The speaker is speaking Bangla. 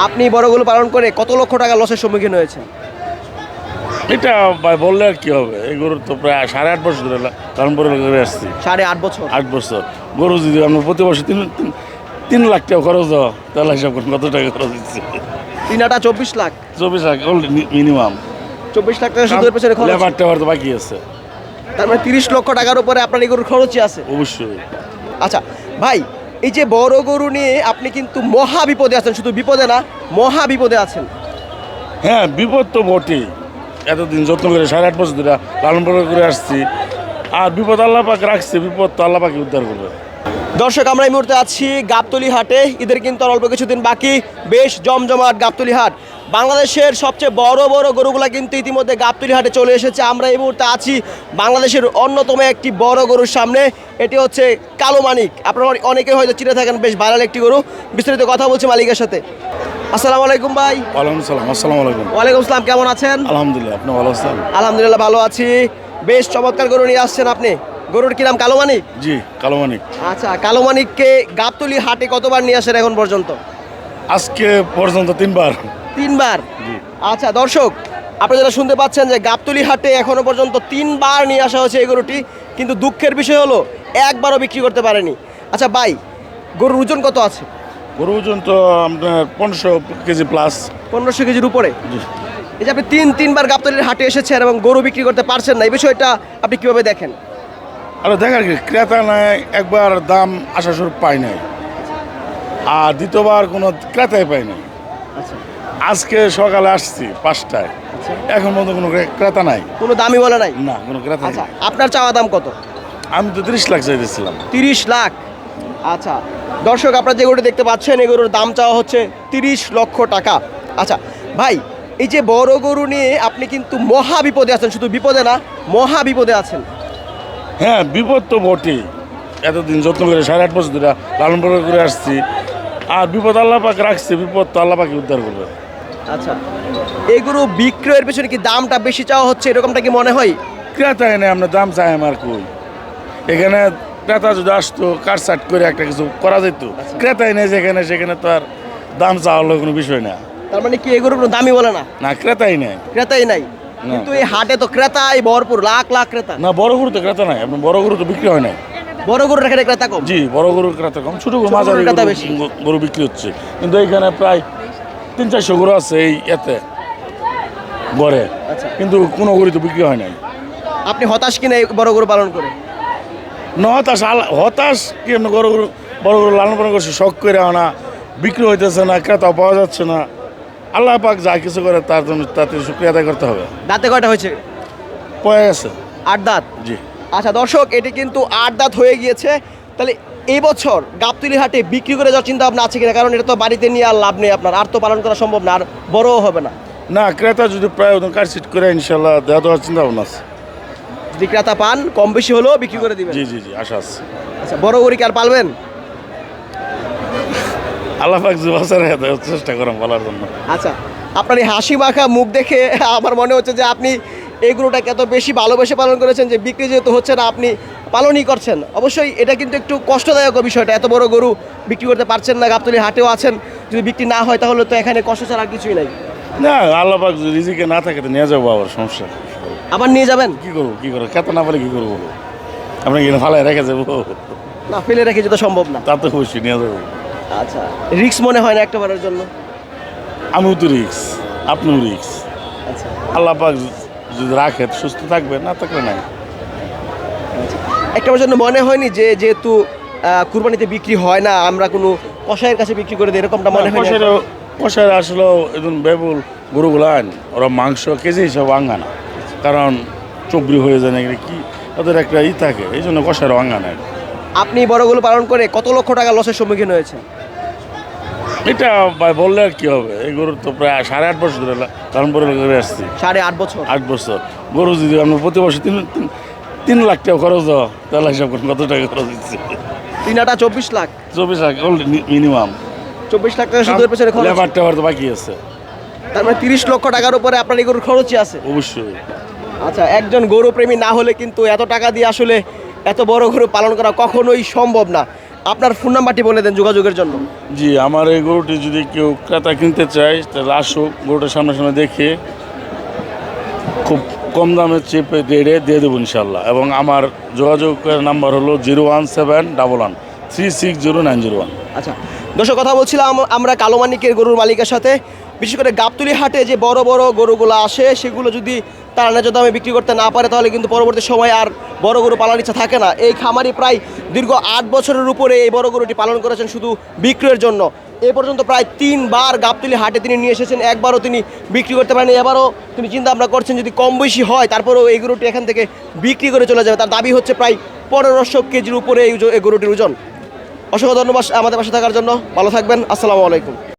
আপনি বড়গুলো পালন করে কত লক্ষ টাকা লসের সম্মুখীন হয়েছেন? এটা বললে আর কি হবে? এই গরুর তো প্রায় সাড়ে আট বছর ধরে কারণ পরে করে আসছি। সাড়ে আট বছর? আট বছর। গরু যদি আমরা প্রতি বছর তিন তিন- লাখ টাকা খরচ দাও তাহলে হিসাব করুন কত টাকা খরচ দিচ্ছে তিন আটা চব্বিশ লাখ? চব্বিশ লাখ মিনিমাম চব্বিশ লাখ টাকা এর পেছনে খরচ লেবার টেবার তো বাকি আছে। তার মানে তিরিশ লক্ষ টাকার উপরে আপনার এই গরুর খরচই আছে? অবশ্যই। আচ্ছা ভাই এই যে বড় গরু নিয়ে আপনি কিন্তু মহা বিপদে আছেন, শুধু বিপদে না, মহা বিপদে আছেন। হ্যাঁ বিপদ তো বটেই। এতদিন যত্ন করে সাড়ে আট বছর ধরে লালন পালন করে আসছি। আর বিপদ আল্লাহ রাখছে, বিপদ তো আল্লাহ পাকে উদ্ধার করবে। দর্শক আমরা এই মুহূর্তে আছি গাবতলি হাটে। ঈদের কিন্তু অল্প কিছুদিন বাকি। বেশ জমজমাট গাবতলি হাট। বাংলাদেশের সবচেয়ে বড় বড় গরুগুলা কিন্তু ইতিমধ্যে গাবতলি হাটে চলে এসেছে। আমরা এই মুহূর্তে আছি বাংলাদেশের অন্যতম একটি বড় গরুর সামনে। এটি হচ্ছে কালো মানিক। আপনারা অনে- অনেকে হয়তো চিনে থাকেন বেশ ভাইরাল একটি গরু। বিস্তারিত কথা বলছি মালিকের সাথে। আসসালামু আলাইকুম ভাই। ওয়ালাইকুম সালাম আসসালামু আলাইকুম। ওয়ালাইকুম আসসালাম কেমন আছেন? আলহামদুলিল্লাহ আপনি ভালো আছেন? আলহামদুলিল্লাহ ভালো আছি। বেশ চমৎকার গরু নিয়ে আসছেন আপনি। গরুর কি নাম কালো মানিক? জি কালো মানিক। আচ্ছা কালো মানিককে গাবতলি হাটে কতবার নিয়ে আসেন এখন পর্যন্ত? আজকে পর্যন্ত তিনবার। তিনবার? জি। আচ্ছা দর্শক আপনি যারা শুনতে পাচ্ছেন যে গাবতলি হাটে এখনও পর্যন্ত তিনবার নিয়ে আসা হয়েছে এই গরুটি কিন্তু দুঃখের বিষয় হলো একবারও বিক্রি করতে পারেনি। আচ্ছা ভাই গরুর ওজন কত আছে? গরুর ওজন তো আপনার পনেরোশো কেজি প্লাস পনেরোশো কেজির উপরে? এই যে আপনি তিন তিনবার গাবতলির হাটে এসেছেন এবং গরু বিক্রি করতে পারছেন না এই বিষয়টা আপনি কীভাবে দেখেন? আর দেখার কি ক্রেতা নাই একবার দাম আশা স্বরূপ পাই নাই। আর দ্বিতীয়বার কোনো ক্রেতাই পাই নাই। আচ্ছা। আজকে সকালে আসছি পাঁচটায়। আচ্ছা। এখন মতো কোনো ক্রে- ক্রেতা নাই। কোনো দামই বলে নাই? না কোনো ক্রেতা আচ্ছা আপনার চাওয়া দাম কত? আমি তো তিরিশ লাখ চাইতেছিলাম। তিরিশ লাখ। আচ্ছা দর্শক আপনারা যে গরুটি দেখতে পাচ্ছেন এই গরুর দাম চাওয়া হচ্ছে তিরিশ লক্ষ টাকা। আচ্ছা ভাই এই যে বড় গরু নিয়ে আপনি কিন্তু মহা বিপদে আছেন শুধু বিপদে না মহা বিপদে আছেন। হ্যাঁ বিপদ তো বটেই। এতদিন যত্ন করে সাড়ে আট বছর ধরে লালন পালন করে আসছি। আর বিপদ আল্লাহ পাক রাখছে বিপদ তো আল্লাহ পাকে উদ্ধার করবে। আচ্ছা এগুলো বিক্রয়ের পেছনে কি দামটা বেশি চাওয়া হচ্ছে এরকমটা কি মনে হয়? ক্রেতা এনে আপনার দাম চাই আমার কই। এখানে ক্রেতা যদি আসতো কাট সাট করে একটা কিছু করা যেত ক্রেতা এনে যেখানে সেখানে তো আর দাম চাওয়ার হলো কোনো বিষয় না। তার মানে কি এগুলো কোনো দামই বলে না? না ক্রেতাই নেই ক্রেতাই নাই। কিন্তু এই হাটে তো ক্রেতাই ভরপুর লাখ লাখ ক্রেতা। না বড় গরু তো ক্রেতা নাই। আপনার বড় গরু তো বিক্রি হয় নাই। বড় গরুর এখানে ক্রেতা কম? জি বড় গরুর ক্রেতা কম। ছোট গরু মাঝারি ক্রেতা বেশি। গরু বিক্রি হচ্ছে। কিন্তু এইখানে প্রায় তিন চারশো গরু আছে এই এতে গড়ে। আচ্ছা। কিন্তু কোনো গরু তো বিক্রি হয় নাই। আপনি হতাশ কিনা এই বড় গরু পালন করে? না হতাশ হতাশ কি বড় গরু বড় গরু লালন পালন করছে শখ করে আনা বিক্রি হইতেছে না ক্রেতা পাওয়া যাচ্ছে না। আল্লাহ পাক যা কিছু করে তার জন্য তাতে শুক্রিয়া আদায় করতে হবে। দাঁতে কয়টা হয়েছে? পয়ে গেছে আট দাঁত? জি। আচ্ছা দর্শক এটি কিন্তু আট দাঁত হয়ে গিয়েছে। তাহলে এই বছর গাবতলি হাটে বিক্রি করে যাওয়ার চিন্তা ভাবনা আছে কিনা? কারণ এটা তো বাড়িতে নিয়ে আর লাভ নেই আপনার। আর তো পালন করা সম্ভব না আর বড়ও হবে না। না ক্রেতা যদি প্রায় ওদের কাটছিট করে ইনশাল্লাহ দেওয়া দেওয়ার চিন্তা ভাবনা আছে। যদি ক্রেতা পান কম বেশি হলেও বিক্রি করে দিবেন। জি জি জি আশা আছে। আচ্ছা বড় গরু কি আর পালবেন? আল্লাহ পাক যে চেষ্টা করেন বলার জন্য। আচ্ছা আপনার এই হাসি মাখা মুখ দেখে আমার মনে হচ্ছে যে আপনি এই গরুটাকে এত বেশি ভালোবেসে পালন করেছেন যে বিক্রি যেহেতু হচ্ছে না আপনি পালনই করছেন। অবশ্যই এটা কিন্তু একটু কষ্টদায়ক বিষয়টা এত বড় গরু বিক্রি করতে পারছেন না গাবতলি হাটেও আছেন যদি বিক্রি না হয় তাহলে তো এখানে কষ্ট ছাড়া কিছুই নাই। না আল্লাপাক যদি রিজিকে না থাকে তো নিয়ে যাব আবার সমস্যা আবার নিয়ে যাবেন? কি করব কি করব? খেতে না পারে কি করব আপনি এখানে রেখে যাব? না ফেলে রেখে যেতে সম্ভব না। তা তো খুশি নিয়ে যাব। আচ্ছা রিক্স মনে হয় না একটা বারের জন্য? আমিও তো রিক্স আপনিও রিক্স আচ্ছা। আল্লাহ পাক যদি রাখে সুস্থ থাকবে না থাকলে নাই। একটা বারের জন্য মনে হয়নি যে যেহেতু কুরবানিতে বিক্রি হয় না আমরা কোনো কষাইয়ের কাছে বিক্রি করে দিই এরকমটা মনে হয় কষারে আসলে একজন বেবুল গরুগুলো আন ওরা মাংস কেজি হিসাবে আঙ্গা না। কারণ চবরি হয়ে যায় না কি? ওদের একটা ই থাকে এই জন্য কষারে আঙ্গা না আপনি বড়গুলো পালন করে কত লক্ষ টাকা লসের সম্মুখীন হয়েছে এটা বললে আর কি হবে? এই গরুর তো প্রায় সাড়ে আট বছর ধরে কারণ পরে করে আসছি। সাড়ে আট বছর? আট বছর। গরু যদি আমরা প্রতি বছর তিন তিন- লাখ টাকা খরচ দাও তাহলে হিসাব করুন কত টাকা খরচ দিচ্ছে তিন আটা চব্বিশ লাখ? চব্বিশ লাখ মিনিমাম চব্বিশ লাখ টাকা এর পেছনে খরচ। লেবার টেবার তো বাকি আছে। তার মানে তিরিশ লক্ষ টাকার উপরে আপনার এই গরুর খরচই আছে? অবশ্যই। আচ্ছা একজন গরু প্রেমী না হলে কিন্তু এত টাকা দিয়ে আসলে এত বড় গরু পালন করা কখনোই সম্ভব না। আপনার ফোন নাম্বারটি বলে দেন যোগাযোগের জন্য। জি আমার এই গরুটি যদি কেউ ক্রেতা কিনতে চায় তাহলে আসুক গরুটার সামনে সামনে দেখে খুব কম দামে চেপে রেটে দিয়ে দেবো ইনশাল্লাহ এবং আমার যোগাযোগের নাম্বার হলো zero one seven double one three six zero nine zero one. আচ্ছা দর্শক কথা বলছিলাম আমরা কালো মানিকের গরুর মালিকের সাথে। বিশেষ করে গাবতুলি হাটে যে বড় বড় গরুগুলো আসে সেগুলো যদি তারা ন্যায্য দামে বিক্রি করতে না পারে, তাহলে কিন্তু পরবর্তী সময় আর বড় গরু পালনের ইচ্ছা থাকে না। এই খামারি প্রায় দীর্ঘ আট বছরের উপরে এই বড় গরুটি পালন করেছেন শুধু বিক্রয়ের জন্য। এ পর্যন্ত প্রায় তিনবার গাবতুলি হাটে তিনি নিয়ে এসেছেন, একবারও তিনি বিক্রি করতে পারেন এবারও তিনি চিন্তা ভাবনা করছেন যদি কম বেশি হয়, তারপরেও এই গরুটি এখান থেকে বিক্রি করে চলে যাবে। তার দাবি হচ্ছে প্রায় পনেরোশো কেজির উপরে এই গরুটির ওজন। অসংখ্য ধন্যবাদ আমাদের পাশে থাকার জন্য। ভালো থাকবেন। আসসালামু আলাইকুম।